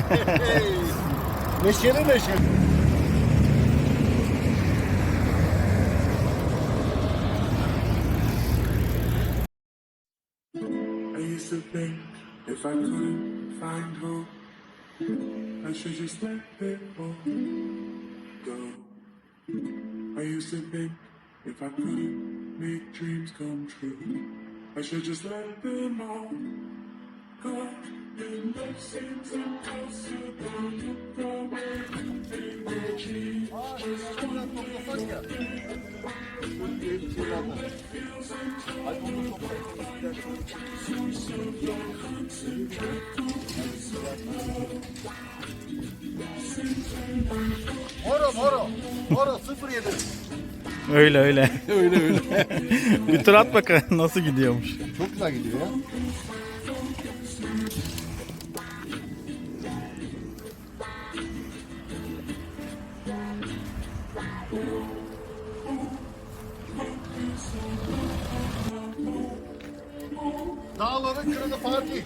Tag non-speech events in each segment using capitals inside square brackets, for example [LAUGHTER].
[LAUGHS] neşeli neşeli. I used to think if I couldn't find hope, I should just let it all go. I used to think if I couldn't make dreams come true, I should just let them all go. Moro moro. Moro 07. Öyle öyle. [LAUGHS] öyle öyle. bir tur at bakalım nasıl gidiyormuş. Çok güzel gidiyor ya. Dağların kralı Fatih.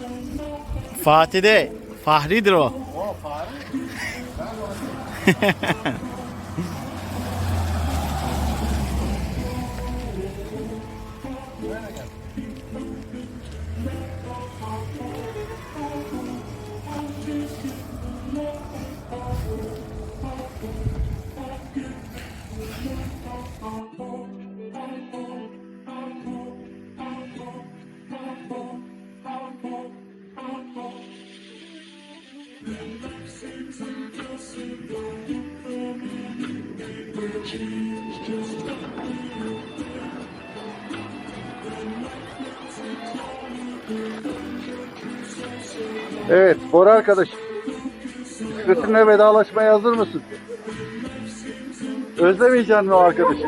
Fatih'de Fahri'dir o. O Fatih. [LAUGHS] Evet, Bora arkadaş. Bisikletinle vedalaşmaya hazır mısın? Özlemeyeceksin mi o arkadaşı? [LAUGHS]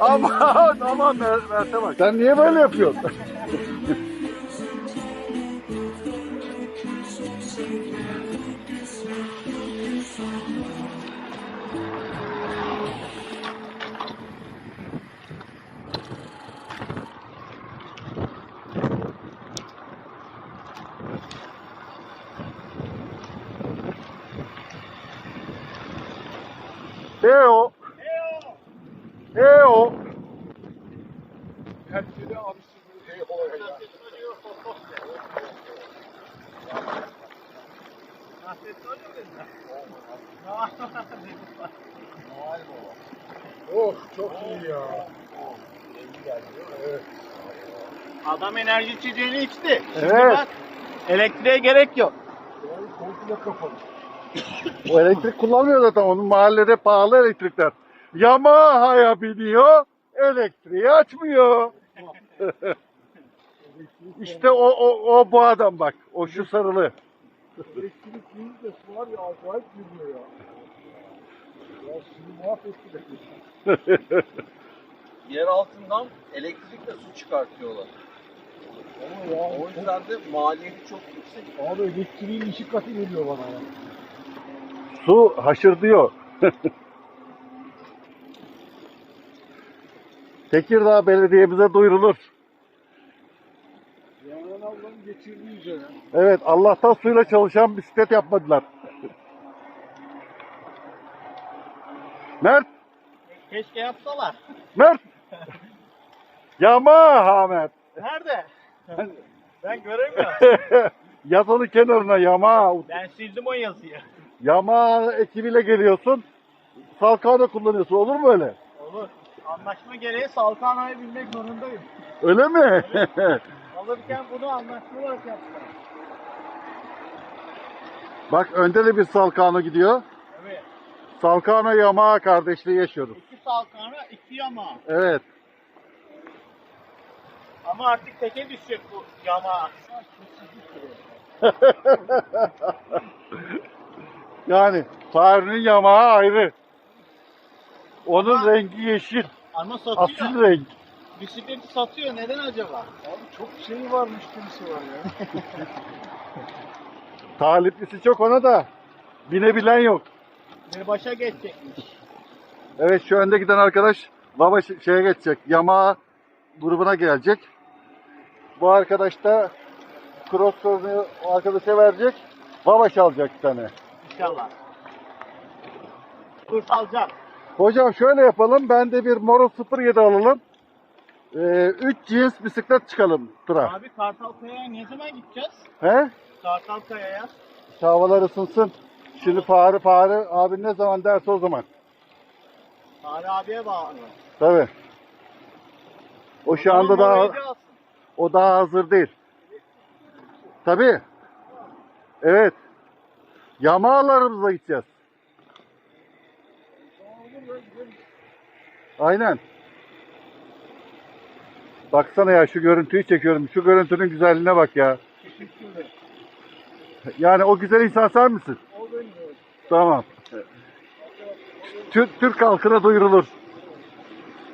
aman aman Mer- Mert'e bak. Sen niye böyle yapıyorsun? Eo. Eo. Hepsini alıştırdı. Oh çok iyi ya. Adam enerji içeceğini içti. Evet. bak, elektriğe gerek yok. Komple kapalı. O elektrik kullanmıyor zaten. Onun mahallede pahalı elektrikler. Yamaha'ya biniyor, elektriği açmıyor. [LAUGHS] işte o, o, o bu adam bak. O şu sarılı. Elektrik yiyince su var ya acayip yürüyor ya. Ya suyu mahvetti de. yer altından elektrikle su çıkartıyorlar. Ama ya O yüzden de maliyeti çok yüksek. abi elektriğin iki katı geliyor bana ya. Su haşırdıyor. [LAUGHS] Tekirdağ Belediye'mize duyurulur. Yanan ablanın geçirdiği üzere. Evet Allah'tan suyla çalışan bisiklet yapmadılar. Mert, Keşke yapsalar. Mert. Yamaha Mert. Nerede? ben göremiyorum. [LAUGHS] Yaz onu kenarına Yamaha. Ben sildim o yazıyı. Yamaha ekibiyle geliyorsun. Salkano kullanıyorsun. Olur mu öyle? Olur. Anlaşma gereği Salkana'ya binmek zorundayım. Öyle mi? [LAUGHS] Alırken bunu anlaşma olarak yaptılar. Bak önde de bir Salkano gidiyor. Evet. Salkano Yamaha kardeşliği yaşıyoruz. İki Salkana, iki yama. Evet. Ama artık teke düşecek bu yama. [LAUGHS] yani Fahri'nin Yamaha ayrı. Onun Ama- rengi yeşil. Ama satıyor. Asil renk. Bisikleti satıyor. Neden acaba? Abi çok şey var müşterisi var ya. [LAUGHS] Taliplisi çok ona da. Binebilen yok. Bir başa geçecekmiş. Evet şu önde giden arkadaş baba ş- şeye geçecek. Yamaha grubuna gelecek. Bu arkadaş da crosscord'unu o arkadaşa verecek. Babaş alacak bir tane. İnşallah. Kurs alacak. Hocam şöyle yapalım. Ben de bir Moro 07 alalım. 3 cins bisiklet çıkalım tura. Abi Kartalkaya'ya ne zaman gideceğiz? He? Kartalkaya'ya. Havalar ısınsın. Şimdi Fahri Fahri abi ne zaman derse o zaman. Tarih abiye bağlı. Tabii. O şu anda daha o daha hazır değil. Tabii. Evet. Yamalarımızla gideceğiz. Aynen. Baksana ya şu görüntüyü çekiyorum. Şu görüntünün güzelliğine bak ya. Yani o güzel insan sen misin? Tamam. Türk, Türk halkına duyurulur.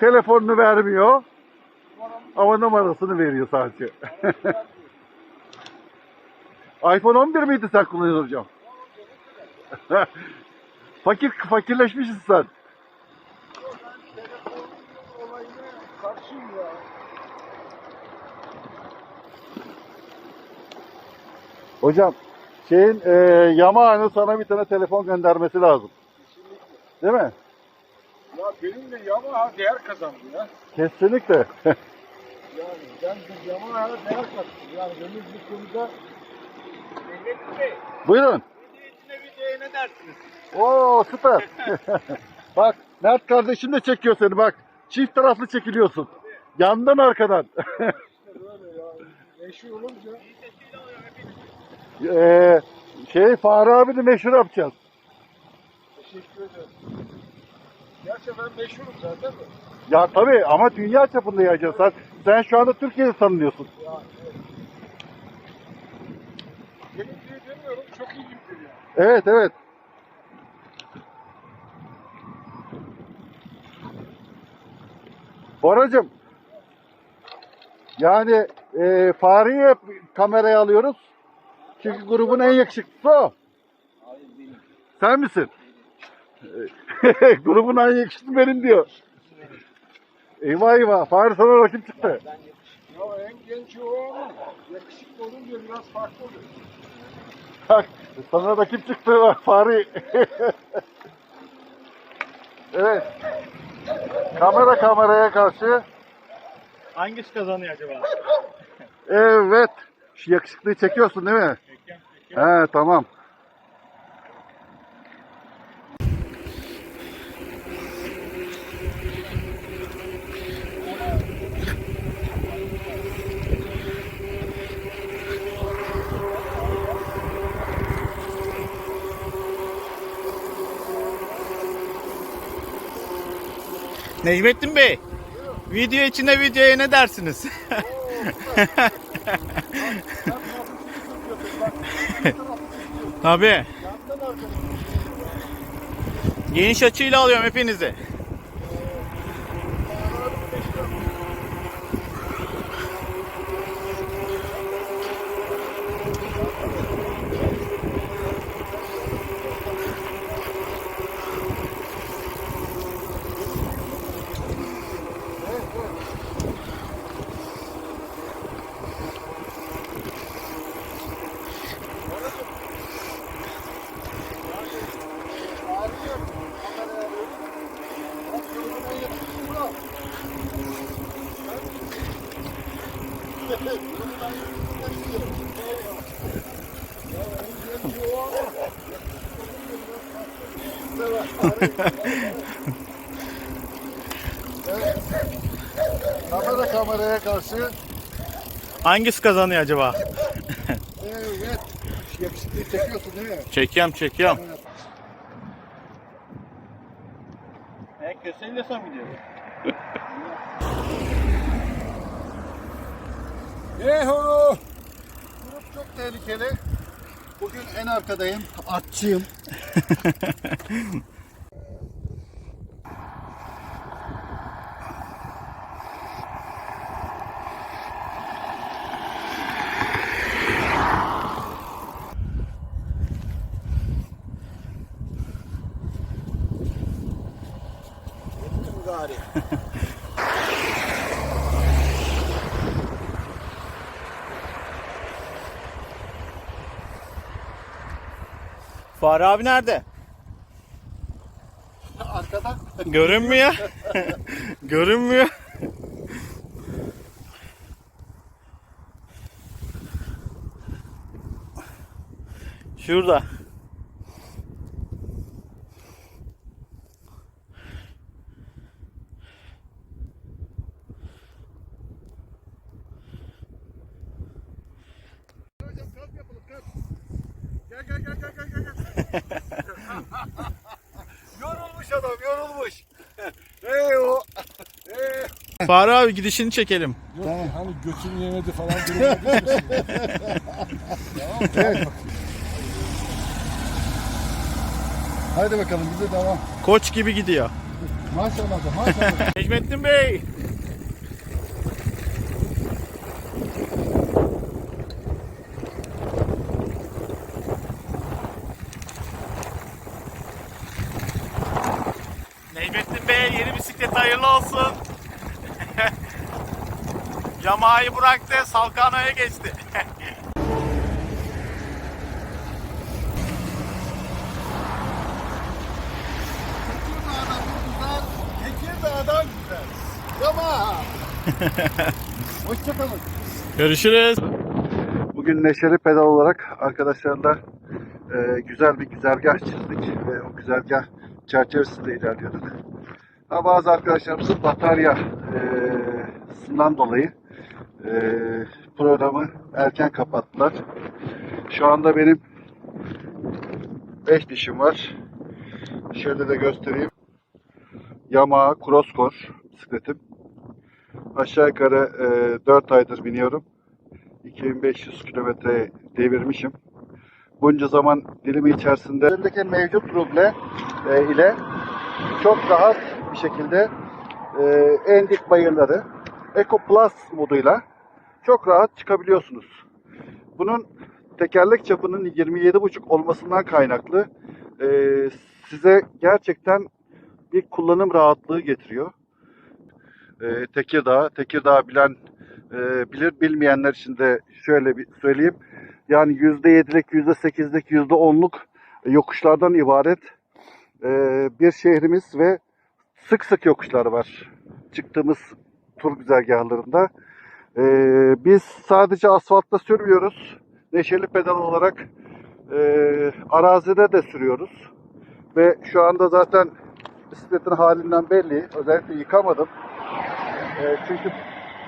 Telefonunu vermiyor. Ama numarasını veriyor sadece. [LAUGHS] iPhone 11 miydi sen kullanıyorsun hocam? [LAUGHS] Fakir fakirleşmişsin sen. Karşıyım ya. Hocam şeyin e, Yamaha'nın sana bir tane telefon göndermesi lazım. Değil mi? Ya benimle Yamaha değer kazandı ya. Kesinlikle. [LAUGHS] Yani ben de Yamaha'ya değer kattım. Yani benim bu konuda Mehmet Bey, Buyurun. Ne dersiniz? Oo süper. [LAUGHS] bak Mert kardeşim de çekiyor seni bak. Çift taraflı çekiliyorsun. Yandan arkadan. Meşhur [LAUGHS] olunca Ee, şey Fahri abi de meşhur yapacağız. teşekkür ederim. Gerçi ben meşhurum zaten de. Ya tabii ama dünya çapında yayacağız. Sen, sen şu anda Türkiye'de tanınıyorsun. Ya evet. Benim diye demiyorum çok iyi. Evet evet. Boracım. Yani e, Fahri'yi hep kameraya alıyoruz. Çünkü grubun en yakışıklısı o. Sen misin? [LAUGHS] grubun en yakışıklısı benim diyor. Eyvah eyvah. Fahri sana rakip çıktı. Ya en genci o ama yakışıklı olunca biraz farklı oluyor. Sana rakip çıktı bak Fahri. [LAUGHS] evet. Kamera kameraya karşı. Hangisi kazanıyor acaba? Evet. Şu yakışıklıyı çekiyorsun değil mi? He tamam. Necmettin Bey. Video içine videoya ne dersiniz? [LAUGHS] Tabii. Geniş açıyla alıyorum hepinizi. Kamera kameraya karşı. Hangisi kazanıyor acaba? Evet. Yakışıklıyı çekiyorsun değil mi? Çekiyorum çekiyorum. E, köseyle son video. [LAUGHS] Yehu! Grup çok tehlikeli. Bugün en arkadayım. Atçıyım. [LAUGHS] [LAUGHS] Fahri abi nerede? Arkada. Görünmüyor. Görünmüyor. Şurada. Fahri abi gidişini çekelim. Yok hani götün yemedi falan durumuna düşmesin. [LAUGHS] Evet. Haydi bakalım bize devam. Koç gibi gidiyor. Maşallah da maşallah. Necmettin Bey. Necmettin Bey yeni bisiklet hayırlı olsun. Yamaha'yı bıraktı, Salkano'ya geçti. güzel. Tekirdağ'dan güzel. Yama. Hoşçakalın. Görüşürüz. Bugün Neşeli Pedal olarak arkadaşlarla e, güzel bir güzergah çizdik ve o güzergah çerçevesinde ilerliyorduk. Ama bazı arkadaşlarımızın batarya e, sından dolayı e, programı erken kapattılar. Şu anda benim 5 dişim var. Şöyle de göstereyim. Yamaha Crosscore bisikletim. Aşağı yukarı e, 4 aydır biniyorum. 2500 kilometre devirmişim. Bunca zaman dilimi içerisinde üzerindeki mevcut ruble e, ile çok rahat bir şekilde e, en dik bayırları Eco Plus moduyla çok rahat çıkabiliyorsunuz. Bunun tekerlek çapının 27,5 olmasından kaynaklı e, size gerçekten bir kullanım rahatlığı getiriyor. E, Tekirdağ, Tekirdağ bilen e, bilir bilmeyenler için de şöyle bir söyleyeyim. Yani %7'lik, %8'lik, %10'luk yokuşlardan ibaret e, bir şehrimiz ve sık sık yokuşlar var çıktığımız tur güzergahlarında. E, biz sadece asfaltta sürmüyoruz. Neşeli pedal olarak e, arazide de sürüyoruz. Ve şu anda zaten bisikletin halinden belli. Özellikle yıkamadım. E, çünkü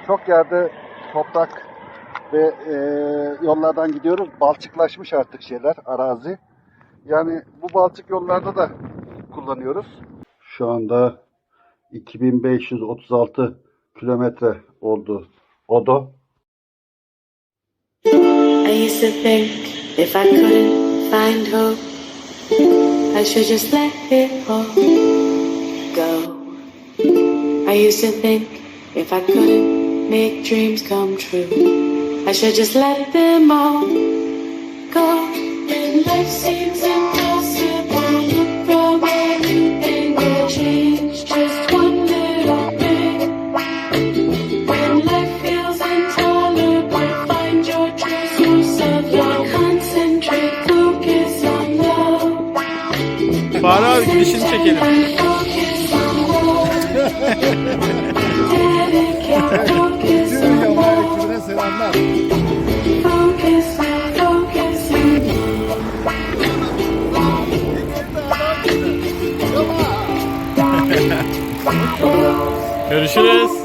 çok yerde toprak ve e, yollardan gidiyoruz. Balçıklaşmış artık şeyler, arazi. Yani bu balçık yollarda da kullanıyoruz. Şu anda 2536 kilometre oldu I used to think if I couldn't find hope, I should just let it all go. I used to think if I couldn't make dreams come true, I should just let them all go. And life seems Fahri abi gidişini çekelim. Tüm love. ekibine selamlar. Görüşürüz.